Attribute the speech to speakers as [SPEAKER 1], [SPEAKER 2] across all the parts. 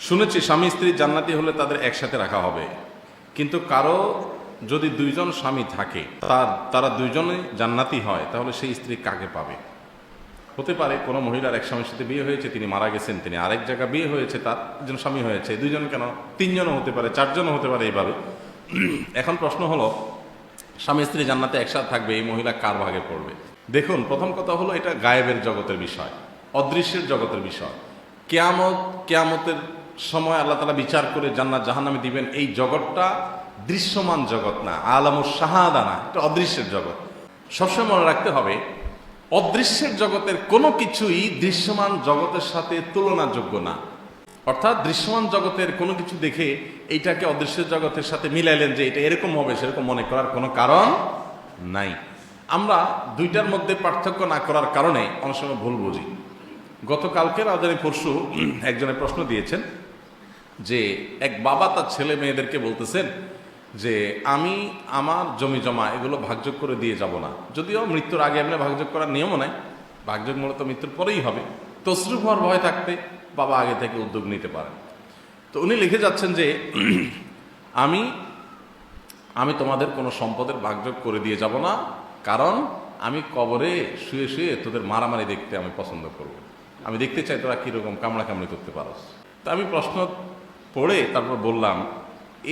[SPEAKER 1] শুনেছি স্বামী স্ত্রী জান্নাতি হলে তাদের একসাথে রাখা হবে। কিন্তু কারও যদি দুইজন স্বামী থাকে, তার, তারা দুইজনে জান্নাতি হয়, তাহলে সেই স্ত্রী কাকে পাবে? হতে পারে কোনো মহিলার এক স্বামীর সাথে বিয়ে হয়েছে, তিনি মারা গেছেন, তিনি আরেক জায়গায় বিয়ে হয়েছে, তার একজন স্বামী হয়েছে, দুইজন কেন? তিনজনও হতে পারে, চারজনও হতে পারে এইভাবে। এখন প্রশ্ন হলো, স্বামী স্ত্রী জান্নাতে একসাথে থাকবে, এই মহিলা কার ভাগে পড়বে? দেখুন, প্রথম কথা হলো এটা গায়েবের জগতের বিষয়, অদৃশ্যের জগতের বিষয়। কেয়ামত, কেয়ামতের সময় আল্লাহ তালা বিচার করে জান্নাত জাহান্নামে দিবেন। এই জগৎটা দৃশ্যমান জগৎ না আলামুর শাহাদা না এটা অদৃশ্যের জগৎ। সবসময় মনে রাখতে হবে, অদৃশ্যের জগতের কোনো কিছুই দৃশ্যমান জগতের সাথে তুলনাযোগ্য না। অর্থাৎ দৃশ্যমান জগতের কোনো কিছু দেখে এইটাকে অদৃশ্য জগতের সাথে মিলাইলেন যে এটা এরকম হবে, সেরকম মনে করার কোনো কারণ নাই। আমরা দুইটার মধ্যে পার্থক্য না করার কারণে অনেক সময় ভুল বুঝি। গতকালকে রাজধানী পরশু একজনের প্রশ্ন দিয়েছেন যে এক বাবা তার ছেলে মেয়েদেরকে বলতেছেন যে, আমি আমার জমি জমা এগুলো ভাগযোগ করে দিয়ে যাব না। যদিও মৃত্যুর আগে এমনি ভাগযোগ করার নিয়মও নাই। ভাগযোগ মূলত মৃত্যুর পরেই হবে। তসরুফ হওয়ার ভয় থাকতে বাবা আগে থেকে উদ্যোগ নিতে পারেন। তো উনি লিখে যাচ্ছেন যে, আমি আমি তোমাদের কোনো সম্পদের ভাগযোগ করে দিয়ে যাব না। কারণ আমি কবরে শুয়ে শুয়ে তোদের মারামারি দেখতে আমি পছন্দ করব। আমি দেখতে চাই তোরা কীরকম কামড়া কামড়ি করতে পারস। তা আমি প্রশ্ন পড়ে তারপর বললাম,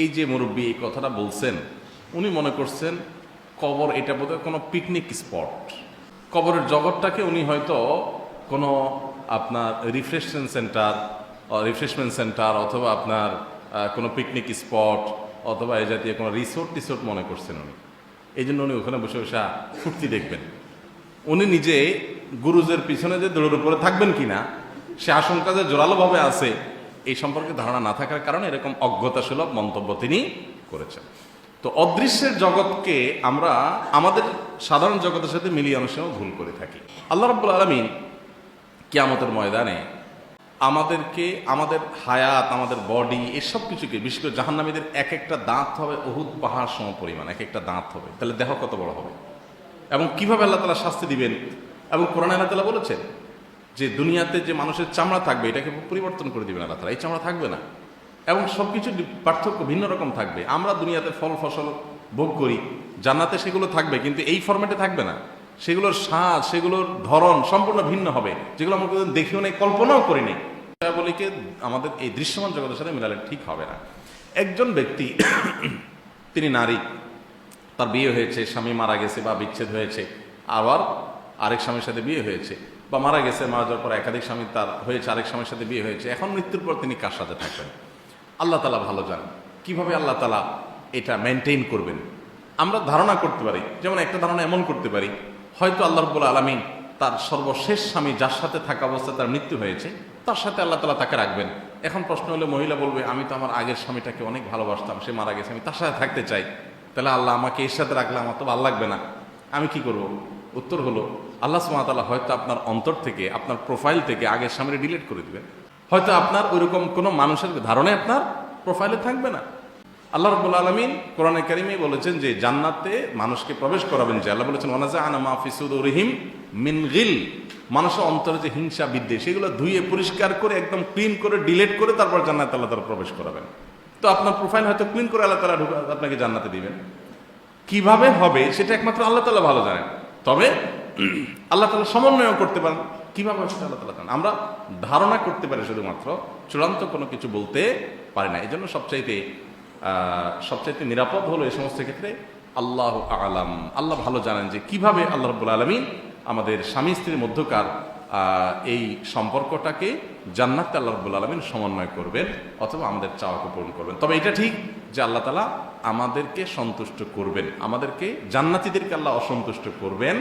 [SPEAKER 1] এই যে মুরব্বী এই কথাটা বলছেন, উনি মনে করছেন কবর এটা বোধহয় কোনো পিকনিক স্পট কবরের জগৎটাকে উনি হয়তো কোনো আপনার রিফ্রেশমেন্ট সেন্টার রিফ্রেশমেন্ট সেন্টার অথবা আপনার কোনো পিকনিক স্পট অথবা এই জাতীয় কোনো রিসোর্ট টিসোর্ট মনে করছেন উনি। এই জন্য উনি ওখানে বসে বসে ফুর্তি দেখবেন। উনি নিজে গুরুজের পিছনে যে দৌড়ের উপরে থাকবেন কিনা, সে আশঙ্কা যে জোরালোভাবে আছে এই সম্পর্কে ধারণা না থাকার কারণে এরকম অজ্ঞতাসুলভ মন্তব্য তিনি করেছেন। তো অদৃশ্যের জগৎকে আমরা আমাদের সাধারণ জগতের সাথে মিলিয়ে অনেক সময় ভুল করে থাকি। আল্লাহ রব্বুল আলমিন কিয়ামতের ময়দানে আমাদেরকে, আমাদের হায়াত, আমাদের বডি এসব কিছুকে, বিশেষ করে জাহান্নামীদের এক একটা দাঁত হবে অহুদ পাহাড় সম পরিমাণ এক একটা দাঁত হবে। তাহলে দেহ কত বড় হবে? এবং কীভাবে আল্লাহ তালা শাস্তি দিবেন? এবং কোরআন আল্লাহ তালা বলেছেন যে দুনিয়াতে যে মানুষের চামড়া থাকবে, এটাকে পরিবর্তন করে দিবেন আল্লাহ এই চামড়া থাকবে না। এবং সব কিছু পার্থক্য ভিন্ন রকম থাকবে। আমরা দুনিয়াতে ফল, ফসল ভোগ করি, জান্নাতে সেগুলো থাকবে, কিন্তু এই ফরম্যাটে থাকবে না। সেগুলোর স্বাদ, সেগুলোর ধরন সম্পূর্ণ ভিন্ন হবে, যেগুলো আমরা কোনোদিন দেখিও নেই, কল্পনাও করিনি বলিকে আমাদের এই দৃশ্যমান জগতের সাথে মিলালে ঠিক হবে না। একজন ব্যক্তি, তিনি নারী, তার বিয়ে হয়েছে, স্বামী মারা গেছে বা বিচ্ছেদ হয়েছে, আবার আরেক স্বামীর সাথে বিয়ে হয়েছে। বা মারা গেছে, মারা যাওয়ার পর একাধিক স্বামী তার হয়েছে, আরেক স্বামীর সাথে বিয়ে হয়েছে। এখন মৃত্যুর পর তিনি কার সাথে থাকবেন? আল্লাহ তালা ভালো জানেন। কীভাবে আল্লাহ তালা এটা মেনটেন করবেন? আমরা ধারণা করতে পারি, যেমন একটা ধারণা এমন করতে পারি, হয়তো আল্লাহ রব্বুল আলমিন তার সর্বশেষ স্বামী যার সাথে থাকা অবস্থায় তার মৃত্যু হয়েছে, তার সাথে আল্লাহ তালা তাকে রাখবেন। এখন প্রশ্ন হলে, মহিলা বলবে, আমি তো আমার আগের স্বামীটাকে অনেক ভালোবাসতাম, সে মারা গেছে, আমি তার সাথে থাকতে চাই। তাহলে আল্লাহ আমাকে এর সাথে রাখলে আমার তো ভালো লাগবে না। আমি কি করব? উত্তর হলো, আল্লাহ সুমাতাল্লাহ হয়তো আপনার অন্তর থেকে, আপনার প্রোফাইল থেকে আগের সামনে ডিলিট করে দিবেন। হয়তো আপনার ওইরকম কোনো মানুষের ধারণে আপনার প্রোফাইলে থাকবে না। আল্লাহ রব্বুল আলমিন কোরআনে কারিমে বলেছেন যে, জান্নাতে মানুষকে প্রবেশ করাবেন যে, আল্লাহ বলেছেন ওনাজা আনা মাহফিসুদ রহিম মিন গিল। মানুষের অন্তরে যে হিংসা, বিদ্বেষ সেগুলো ধুয়ে পরিষ্কার করে, একদম ক্লিন করে, ডিলেট করে তারপর জান্নাত আল্লাহ তারা প্রবেশ করাবেন। তো আপনার প্রোফাইল হয়তো ক্লিন করে আল্লাহ তালা আপনাকে জান্নাতে দিবেন। কীভাবে হবে, সেটা একমাত্র আল্লাহ তালা ভালো জানেন। তবে আল্লাহ তালা সমন্বয় করতে পারেন। কীভাবে সেটা আল্লাহ তালা জানেন? আমরা ধারণা করতে পারি শুধুমাত্র, চূড়ান্ত কোনো কিছু বলতে পারি না। এই জন্য সবচাইতে সবচাইতে নিরাপদ হলো এই সমস্ত ক্ষেত্রে আল্লাহ আলাম। আল্লাহ ভালো জানেন যে কীভাবে আল্লাহ রব্বুল আলমিন আমাদের স্বামী স্ত্রীর মধ্যকার এই সম্পর্কটাকে জান্নাত আল্লাহ রব্বুল আলমিন সমন্বয় করবেন অথবা আমাদের চাওয়াকে পূরণ করবেন। তবে এটা ঠিক যে আল্লাহ তালা আমাদেরকে সন্তুষ্ট করবেন। আমাদেরকে জান্নাতিদেরকে আল্লাহ অসন্তুষ্ট করবেন।